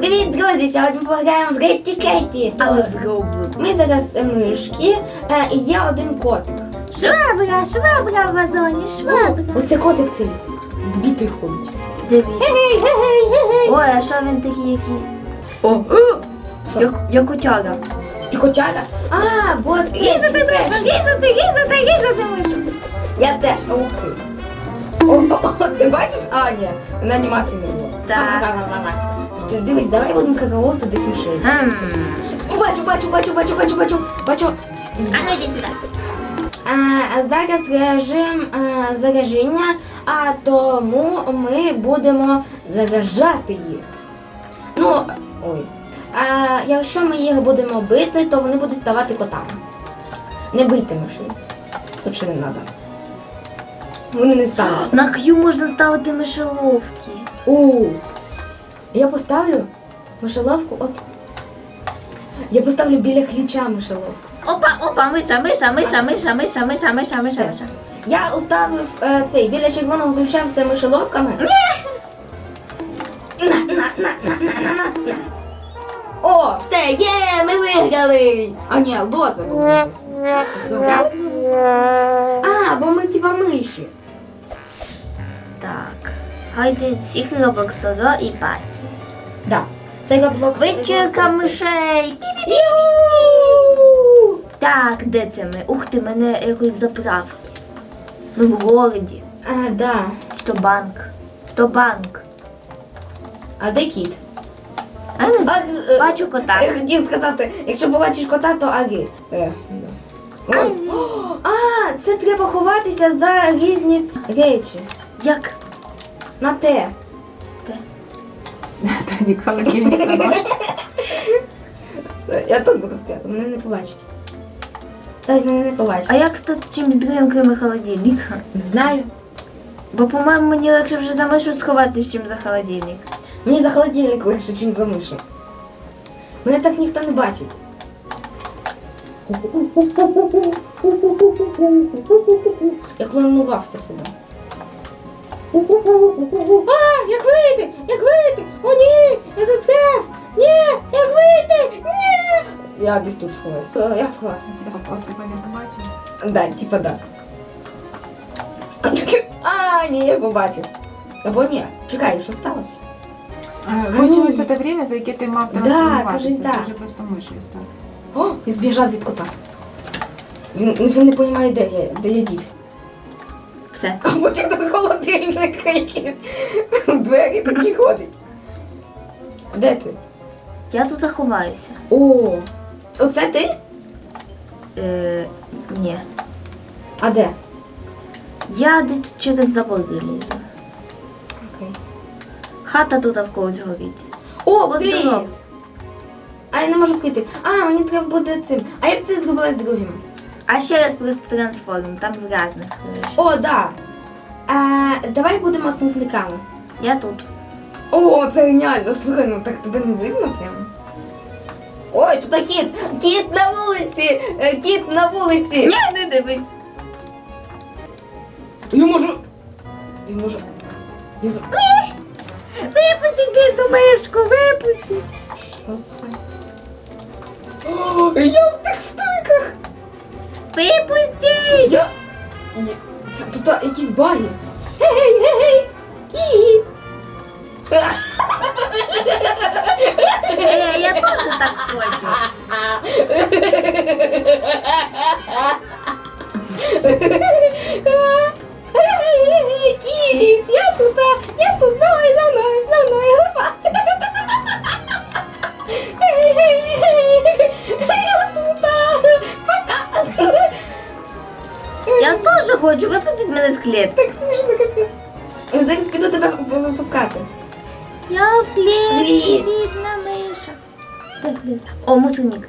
Привіт, друзі! Сьогодні ми пограємо в Ретті Кетті. Але в Роблокс. Ми зараз е, мишки е, і є один котик. Швабра, швабра в вазоні, швабра. Оце котик цей збитий ходить. Дивіться. Ой, а що він такий якийсь? О, о, Що? як, як котяра. Ти котяга? А, бо це. Різати мишу, різати, різати, різати. Я теж. Ух ти. О, о, о, ти бачиш? А, ні, на анімації не було. Так. Ага-га-га-га. Ти Дивись, давай будемо какаолти десь мишей. Хм. Бачу, бачу, бачу, бачу, бачу, бачу, бачу. А ну йди сюди. А, зараз режим а, зараження, а тому ми будемо заражати їх. Ну, ой. А якщо ми їх будемо бити, то вони будуть ставати котами. Не бийте мишей. Лучше не треба. Вони не стануть. На Q можна ставити мишеловки. У. Я поставлю мишеловку от. Я поставлю біля ключа мишеловку. Опа, опа, миша, миша, миша, миша, миша, миша, миша, миша, миша. Я уставив е, цей біля червоного ключа все мишеловками. На, на, на, на, на, на, на, на. О, все, є, ми виграли. А ні, лоза була. А, бо ми типа миші. Так. Гайде всіх Roblox Тодо і Паті. Да. Це Roblox. Вечірка мишей. Юху! Так, де це ми? Ух ти, мене якось заправки. Ми в городі. А, да. Що банк? То банк. А де кіт? А я не знаю. е, Бачу кота. Я хотів сказати, якщо побачиш кота, то аги. Е, да. Ой. О, А, це треба ховатися за різні ц- речі. Як? На те. Те. Тоник холодильник на нож. Я тут буду стояти, мене не побачить. Так, мене не побачить. А як стати чимось другим, крім холодильника? Не знаю. Бо, по-моєму, мені легше вже за мишу сховатись, чим за холодильник. Мені за холодильник легше, ніж за мишу. Мене так ніхто не бачить. Я клонувався сюди. А, як вийти? Як вийти? О, ні! Я застряв! Ні! Як вийти? Ні! Я десь тут сховаюся. Я сховався. Я сховався. Тебе не побачив. Да, типа да. А, ні, я побачив. Або ні. Чекай, що сталося? А, те время, за яке ти мав трансформуватися. Ти да. вже просто мишою став. О, і збіжав від кота. Він, він не розуміє, де я, де я дівся. Все. А може тут холодильник який в двері такий ходить. Де ти? Я тут заховаюся. О, оце ти? Е, ні. А де? Я десь тут через забор вилізу. Окей. Хата тут в когось горить. О, Ось привіт! здоров. А я не можу прийти. А, мені треба буде цим. А як ти зробила з другим? А ще раз просто трансформ, там в різних. лише. О, да. А, давай будемо смітниками. Я тут. О, це геніально. Слухай, ну так тебе не видно прямо. Ой, тут кіт! Кіт на вулиці! Е, Кіт на вулиці! Ні, не дивись. Я можу. Я можу. Я за... Випустіть бідну мишку, випустіть. Що це? О, я тут якісь баги. Гей, гей, гей! Кіт! Е, я теж так хочу. О, мусорник.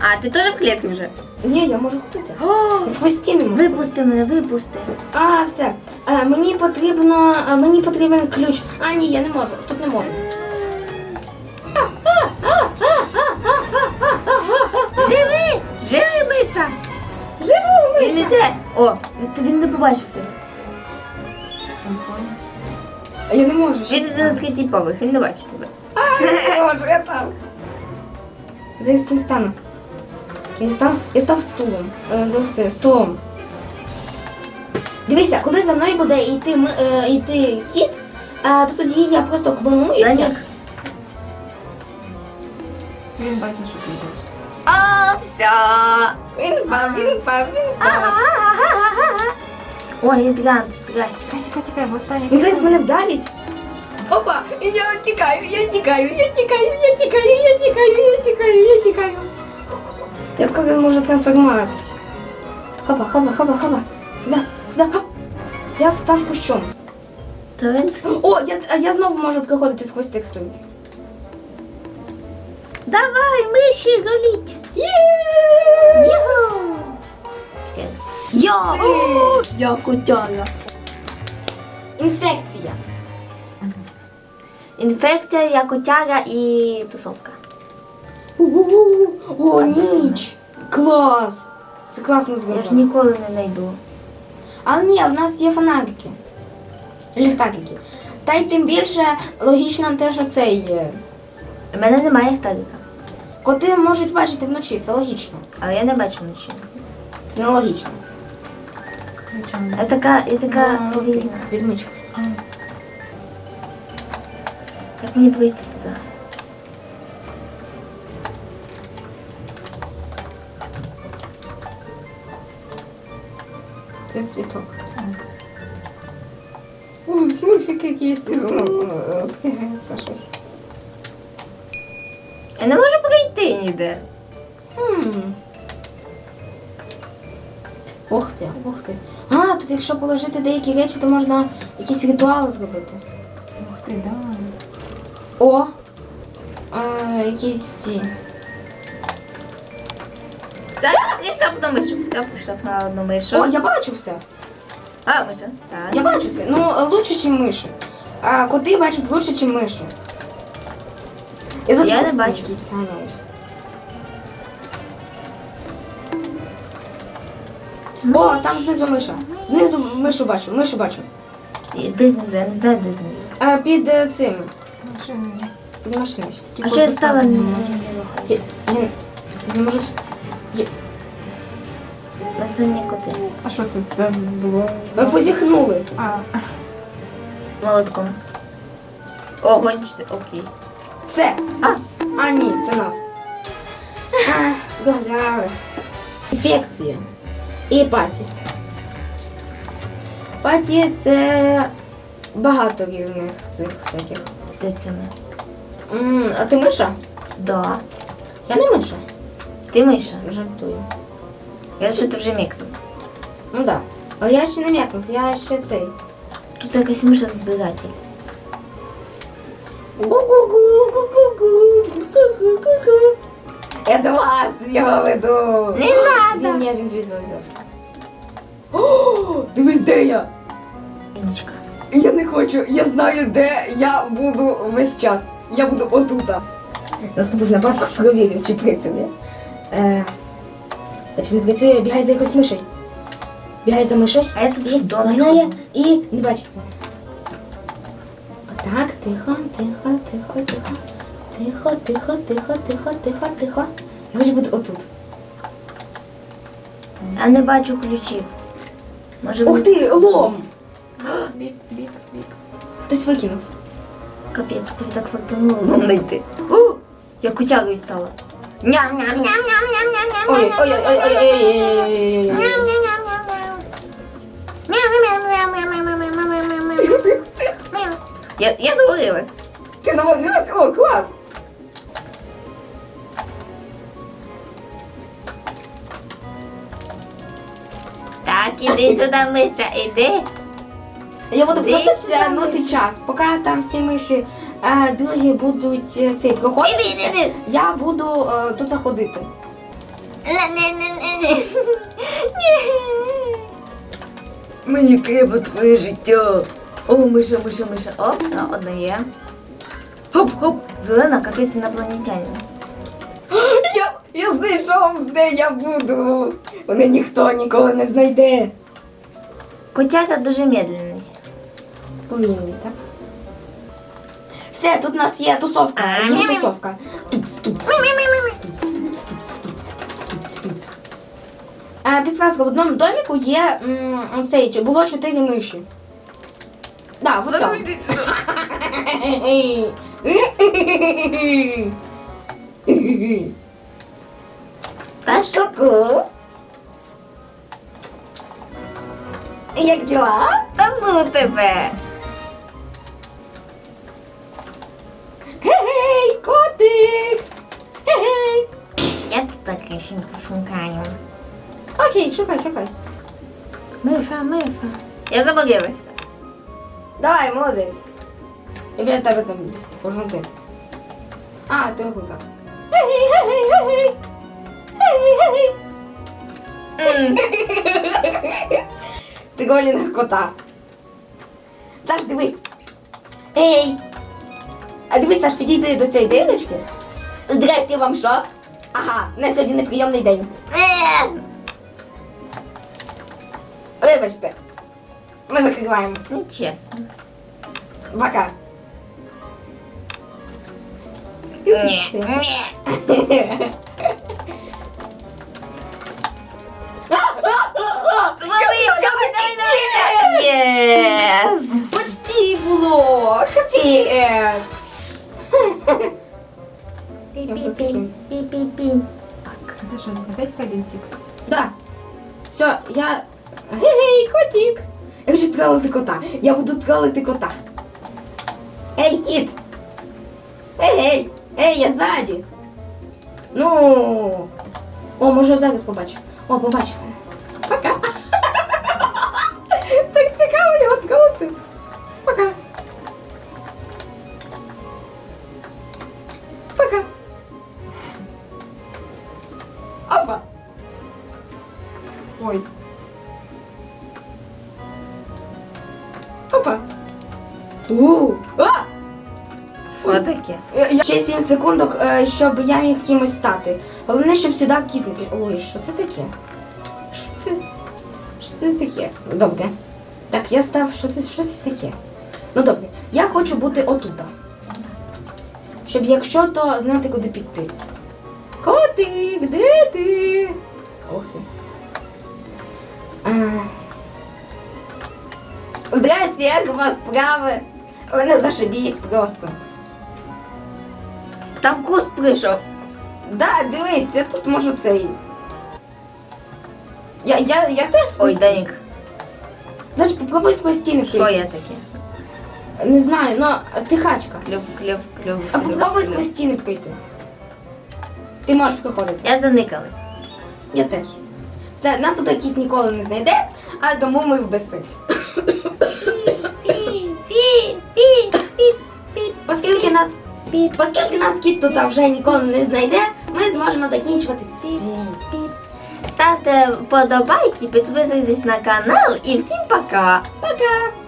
А, ти теж в клітці вже? Ні, я можу ходити. О, З хвостіни можу. випусти мене, випусти. А, все. А, мені потрібно, а, мені потрібен ключ. А, ні, я не можу. Тут не можу. Живи! Живи, миша! Живу, Він іде. О, він не побачив тебе. А я не можу. Він на третій поверх, він не бачить тебе. А, Боже, я там. За яким стану? Я став, я став стулом. Е, ну, столом. Дивися, коли за мною буде йти, ми- е, йти кіт, а, то тоді я просто клонуюся. Данік. Він бачить, що ти йдеш. А, все. Він впав, він впав, він впав. Ой, гігант, здрасте. Чекай, чекай, чекай, в останній Він зараз мене вдарить. Опа, і я тікаю, я тікаю, я тікаю, я тікаю, я тікаю, я тікаю, я тікаю. Я скоро зможу трансформуватися. Хопа, хопа, хопа, хопа. Сюди, сюди, хоп. Я став кущом. То він... О, я, а я знову можу проходити сквозь текстуру. Давай, миші, голіть. Є! Йоу. Ще раз. Я. О, Я котяра. Інфекція. Інфекція, я котяра і тусовка. У-у-у. О, ніч. Клас. Це класно Я ж ніколи не знайду. Але ні, в нас є фонарики. Ліхтарики. Та й тим більше логічно те, що це є. У мене немає ліхтарика. Коти можуть бачити вночі, це логічно. Але я не бачу вночі. Це нелогічно. Нічого. Я така, я така Ну, повільна. Відмичка. А, Як мені прийти туди? Це цвіток. У, смурфик якийсь. Ну, це щось. Я не можу прийти ніде. Хм. Ух ти, ух ти. А, тут якщо положити деякі речі, то можна якийсь ритуал зробити. Ух ти, да. О! Ці. Зараз прийшла б на мишу. Все, б на одну мишу. О, я бачу все. А, миша. Так. Я бачу все. Ну, лучше, ніж миші. А коти бачать лучше, ніж миші. Я не бачу. О, там знизу миша. Знизу мишу бачу, мишу бачу. І Де знизу? Я не знаю, де знизу. А, під е, цим. Машини. Під машиною. А що я стала не можу. Я, не можу. Я, На сильні коти. А що це? Це було. ви позіхнули. А, Молотком. О, гончиться, окей. Все. А, А, ні, це нас. А, догадали. Інфекція. І паті. Паті це багато різних цих всяких. Це? М, а ти миша? Да. Я не миша. Ти миша. Жартую. Я що ти вже мікнув. Ну. Да. Але я ще не м'якнув, я ще цей. Тут якась миша збиратель. Я до вас його веду. Не надо. Він, ні, він відвезався. О, дивись, де я. Я не хочу, я знаю, де я буду весь час. Я буду отута. Наступна пасту провірив, чи працює. Е, а чи не працює, бігай за якось мишей. Бігай за мишей. А я тут і в доганяє, і не бачить. Отак, тихо, тихо, тихо, тихо. Тихо, тихо, тихо, тихо, тихо, тихо. Я хочу бути отут. Я не бачу ключів. Може Ух ти, лом! Біп, біп, біп. Хтось викинув. Капець, тобі так фартануло лом знайти. Я котярою стала. ням ням ням ням ням ням ням Ой, ой, ой, ой, ой, ой, ой, ой, ой, ой. Я, я завалилась. Ти заводилась? О, клас! Так, іди сюди, Миша, іди. Я буду просто тягнути час, поки там всі миші е, другі будуть е, цей проходити. Іди, іди. Я буду е, тут заходити. Не-не-не-не. Мені треба твоє життя. О, Миша, Миша, Миша. О, все, одна є. Хоп-хоп. Зелена, капець інопланетянин. Я, я знайшов, де я буду. Мене ніхто ніколи не знайде. Котяка дуже медленний. Повільний, так? Все, тут у нас є тусовка. Мі-мі. тусовка. Туц, туц, туц, туц, туц, туц, туц, туц. Е, Підсказка, в одному доміку є м, цей, чи було чотири миші. Да, в цьому. Ку-ку. Як діла? Та ну тебе. się szukają. Okej, szukaj, szukaj. Mysza, mysza. Ja zamogę weź tak. Dawaj, молодець. Я бля тебе там десь пожунти. А, ти ось так. Ти голі кота. Саш, дивись. Эй! А дивись, Саш, підійди до цієї диночки. Здрасте вам що? Ага, на сьогодні неприйомний день. Е! Вибачте. Ми закриваємось. Нечесно. Пока. Ні, ні. Єс! Почти було! Капець! Пі-пі-пі. Так. Це що, опять ходинсик? Да. Все, я. Гей, котик! Я хочу тролити кота. Я буду тролити кота. Ей, кіт! Ей, гей! Ей, я ззаді! Ну. О, може зараз побачу. О, побачив мене. Пока. Опа. У. А! Що таке? Е, я- Ще 7 секундок, е, щоб я міг кимось стати. Головне, щоб сюди кіт не пішов. Ой, що це таке? Що це? Що це таке? Добре. Так, я став. Що це, що це таке? Ну добре, я хочу бути отута. Щоб якщо, то знати, куди піти. Котик, де ти? Здрасте, як у вас справи? Мене зашибісь просто. Там куст прийшов. Да, дивись, я тут можу цей. Я, я, я теж Ой, сквозь- Данік, Знаєш, попробуй сквозь стіни що пройти. я таке? Не знаю, но ти хачка. Клюв, клюв, клюв, А клюв, попробуй сквозь стіни пройти. Ти можеш проходити. Я заникалась. Я теж. Все, нас тут кіт ніколи не знайде, а тому ми в безпеці. Оскільки нас, оскільки нас кіт тут вже ніколи не знайде, ми зможемо закінчувати цей. Ставте вподобайки, підписуйтесь на канал і всім пока. Пока!